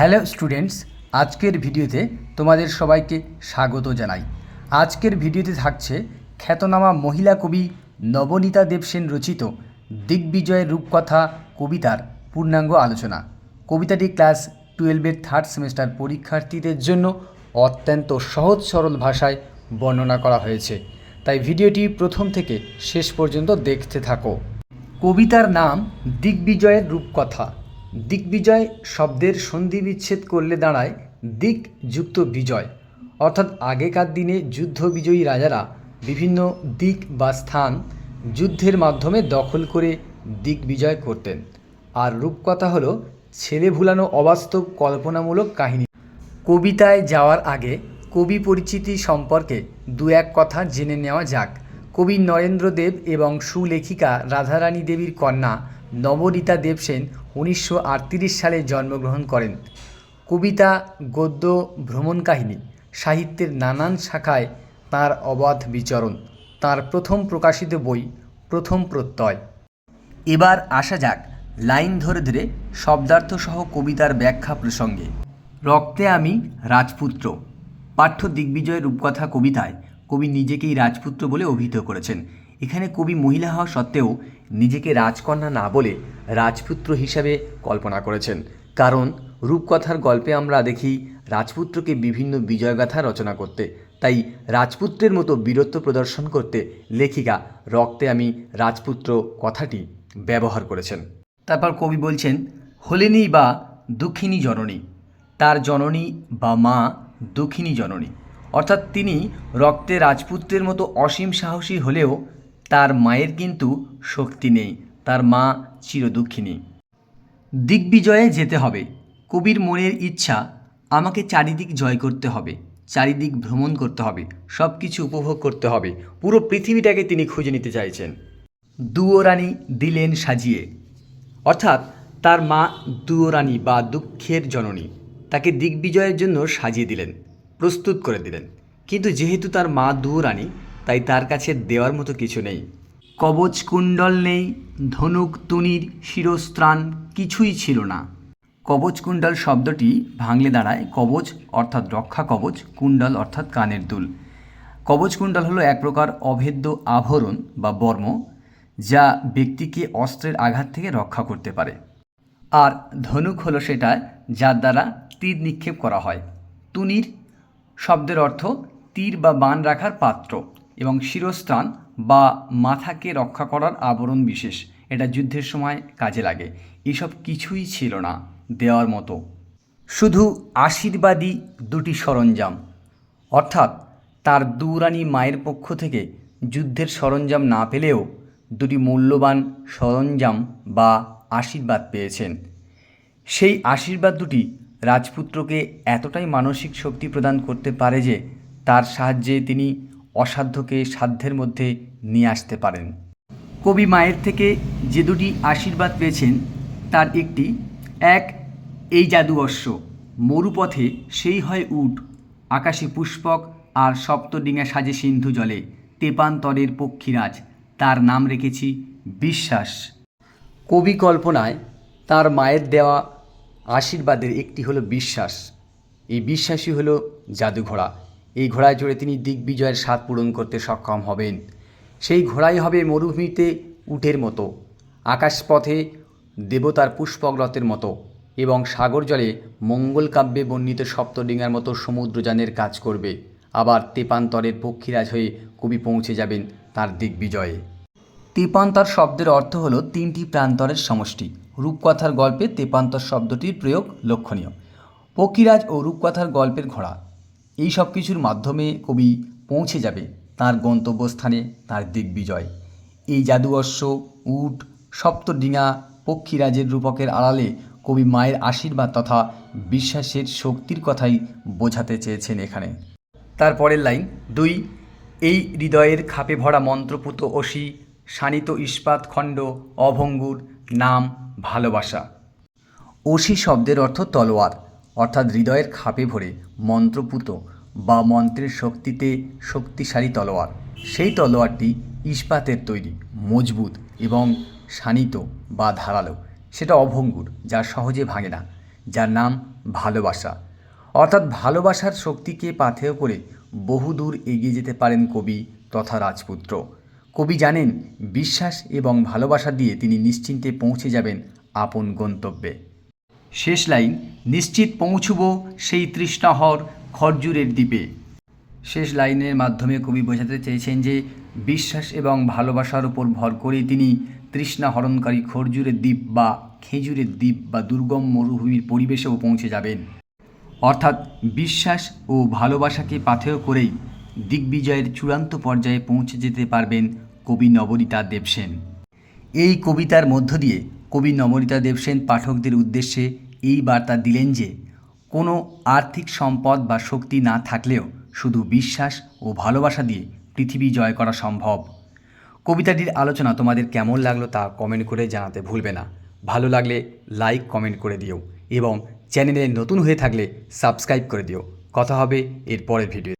Hello students, আজকের ভিডিওতে তোমাদের সবাইকে স্বাগত জানাই। আজকের ভিডিওতে থাকছে খ্যাতনামা মহিলা কবি নবনীতা দেবসেন রচিত দিগ্বিজয়ের রূপকথা কবিতার পূর্ণাঙ্গ আলোচনা। কবিতাটি ক্লাস টুয়েলভের থার্ড সেমিস্টার পরীক্ষার্থীদের জন্য অত্যন্ত সহজ সরল ভাষায় বর্ণনা করা হয়েছে। তাই ভিডিওটি প্রথম থেকে শেষ পর্যন্ত দেখতে থাকো। কবিতার নাম দিগ্বিজয়ের রূপকথা। দিগ্বিজয় শব্দের সন্ধি বিচ্ছেদ করলে দাঁড়ায় দিক যুক্ত বিজয়। অর্থাৎ আগেকার দিনে যুদ্ধ বিজয়ী রাজারা বিভিন্ন দিক বা স্থান যুদ্ধের মাধ্যমে দখল করে দিগ্বিজয় করতেন। আর রূপকথা হলো ছেলে ভুলানো অবাস্তব কল্পনামূলক কাহিনী। কবিতায় যাওয়ার আগে কবি পরিচিতি সম্পর্কে দু এক কথা জেনে নেওয়া যাক। কবি নরেন্দ্র দেব এবং সুলেখিকা রাধারানী দেবীর কন্যা নবনীতা দেবসেন উনিশশো আটত্রিশ সালে জন্মগ্রহণ করেন। কবিতা, গদ্য, ভ্রমণ কাহিনী, সাহিত্যের নানান শাখায় তার অবাধ বিচরণ, তার প্রথম প্রকাশিত বই, প্রথম প্রত্যয়। এবার আসা যাক লাইন ধরে ধরে শব্দার্থ সহ কবিতার ব্যাখ্যা প্রসঙ্গে। রক্তে আমি রাজপুত্র। পাঠ্য দিগ্বিজয় রূপকথা কবিতায় কবি নিজেকেই রাজপুত্র বলে অভিহিত করেছেন। এখানে কবি মহিলা হওয়া সত্ত্বেও নিজেকে রাজকন্যা না বলে রাজপুত্র হিসাবে কল্পনা করেছেন। কারণ রূপকথার গল্পে আমরা দেখি রাজপুত্রকে বিভিন্ন বিজয়গাথা রচনা করতে। তাই রাজপুত্রের মতো বীরত্ব প্রদর্শন করতে লেখিকা রক্তে আমি রাজপুত্র কথাটি ব্যবহার করেছেন। তারপর কবি বলছেন, হলেনি বা দুঃখিনী জননী, তার জননী বা মা দুঃখিনী জননী। অর্থাৎ তিনি রক্তে রাজপুত্রের মতো অসীম সাহসী হলেও তার মায়ের কিন্তু শক্তি নেই, তার মা চিরদুঃখিনী। দিগ্বিজয়ে যেতে হবে। কবির মনের ইচ্ছা, আমাকে চারিদিক জয় করতে হবে, চারিদিক ভ্রমণ করতে হবে সব কিছু উপভোগ করতে হবে। পুরো পৃথিবীটাকে তিনি খুঁজে নিতে চাইছেন। দুয়োরানী দিলেন সাজিয়ে। অর্থাৎ তার মা দুয়োরানী বা দুঃখের জননী, তাকে দিগ্বিজয়ের জন্য সাজিয়ে দিলেন, প্রস্তুত করে দিলেন। কিন্তু যেহেতু তার মা দুয়োরানী তাই তার কাছে দেওয়ার মতো কিছু নেই। কবচ কুণ্ডল নেই, ধনুক, তুনির, শিরস্ত্রাণ কিছুই ছিল না। কবচ কুণ্ডল শব্দটি ভাঙলে দাঁড়ায়, কবচ অর্থাৎ রক্ষা কবচ, কুণ্ডল অর্থাৎ কানের দুল। কবচ কুণ্ডল হলো এক প্রকার অভেদ্য আভরণ বা বর্ম, যা ব্যক্তিকে অস্ত্রের আঘাত থেকে রক্ষা করতে পারে। আর ধনুক হলো সেটা যার দ্বারা তীর নিক্ষেপ করা হয়। তুনির শব্দের অর্থ তীর বা বান রাখার পাত্র। এবং শিরস্থান বা মাথাকে রক্ষা করার আবরণ বিশেষ। এটা যুদ্ধের সময় কাজে লাগে। এসব কিছুই ছিল না দেওয়ার মতো। শুধু আশীর্বাদী দুটি সরঞ্জাম। অর্থাৎ তার দুরানি মায়ের পক্ষ থেকে যুদ্ধের সরঞ্জাম না পেলেও দুটি মূল্যবান সরঞ্জাম বা আশীর্বাদ পেয়েছেন। সেই আশীর্বাদ দুটি রাজপুত্রকে এতটাই মানসিক শক্তি প্রদান করতে পারে যে তার সাহায্যে তিনি অসাধ্যকে সাধ্যের মধ্যে নিয়ে আসতে পারেন। কবি মায়ের থেকে যে দুটি আশীর্বাদ পেয়েছেন, তার একটি, এক, এই জাদু অশ্ব, মরুপথে সেই হয় উট, আকাশে পুষ্পক আর সপ্তডিঙা সাজে সিন্ধু জলে, তেপান্তরের পক্ষীরাজ, তার নাম রেখেছি বিশ্বাস। কবি কল্পনায় তার মায়ের দেওয়া আশীর্বাদের একটি হলো বিশ্বাস, এই বিশ্বাসই হলো জাদু ঘোড়া এই ঘোড়ায় চড়ে তিনি দিগ্বিজয়ের স্বাদ পূরণ করতে সক্ষম হবেন। সেই ঘোড়াই হবে মরুভূমিতে উটের মতো, আকাশপথে দেবতার পুষ্পগ্রতের মতো এবং সাগর জলে মঙ্গল কাব্যে বর্ণিত সপ্তডিঙার মতো সমুদ্রযানের কাজ করবে। আবার তেপান্তরের পক্ষীরাজ হয়ে কবি পৌঁছে যাবেন তার দিগ্বিজয়ে। তেপান্তর শব্দের অর্থ হলো তিনটি প্রান্তরের সমষ্টি। রূপকথার গল্পে তেপান্তর শব্দটির প্রয়োগ লক্ষণীয়। পক্ষীরাজ ও রূপকথার গল্পের ঘোড়া। এই সব কিছুর মাধ্যমে কবি পৌঁছে যাবে তার গন্তব্যস্থানে তার দিগ্বিজয় এই জাদু অশ্ব উট, সপ্তডিঙা, পক্ষীরাজের রূপকের আড়ালে কবি মায়ের আশীর্বাদ তথা বিশ্বাসের শক্তির কথাই বোঝাতে চেয়েছেন এখানে। তারপরের লাইন, দুই, এই হৃদয়ের খাপে ভরা মন্ত্রপুত অসি শানিত ইস্পাত খণ্ড, অভঙ্গুর নাম ভালোবাসা। অসি শব্দের অর্থ তলোয়ার। অর্থাৎ হৃদয়ের খাপে ভরে মন্ত্রপুত বা মন্ত্রের শক্তিতে শক্তিশালী তলোয়ার। সেই তলোয়ারটি ইস্পাতের তৈরি, মজবুত এবং শানিত বা ধারালো। সেটা অভঙ্গুর, যা সহজে ভাঙে না, যার নাম ভালোবাসা। অর্থাৎ ভালোবাসার শক্তিকে পাথেয় করে বহুদূর এগিয়ে যেতে পারেন কবি তথা রাজপুত্র। কবি জানেন, বিশ্বাস এবং ভালোবাসা দিয়ে তিনি নিশ্চিন্তে পৌঁছে যাবেন আপন গন্তব্যে। শেষ লাইন, নিশ্চিত পৌঁছব সেই তৃষ্ণাহর খরজুরের দ্বীপে। শেষ লাইনের মাধ্যমে কবি বোঝাতে চেয়েছেন যে, বিশ্বাস এবং ভালোবাসার উপর ভর করে তিনি তৃষ্ণা হরণকারী খরজুরের দ্বীপ বা খেজুরের দ্বীপ বা দুর্গম মরুভূমির পরিবেশেও পৌঁছে যাবেন। অর্থাৎ বিশ্বাস ও ভালোবাসাকে পাথেয় করেই দিগ্বিজয়ের চূড়ান্ত পর্যায়ে পৌঁছে যেতে পারবেন কবি নবনীতা দেবসেন। এই কবিতার মধ্য দিয়ে কবি নবনীতা দেবসেন পাঠকদের উদ্দেশ্যে এই বার্তা দিলেন যে, কোনো আর্থিক সম্পদ বা শক্তি না থাকলেও শুধু বিশ্বাস ও ভালোবাসা দিয়ে পৃথিবী জয় করা সম্ভব। কবিতাটির আলোচনা তোমাদের কেমন লাগল তা কমেন্ট করে জানাতে ভুলবে না। ভালো লাগলে লাইক কমেন্ট করে দিও এবং চ্যানেলে নতুন হয়ে থাকলে সাবস্ক্রাইব করে দিও। কথা হবে এর পরের ভিডিও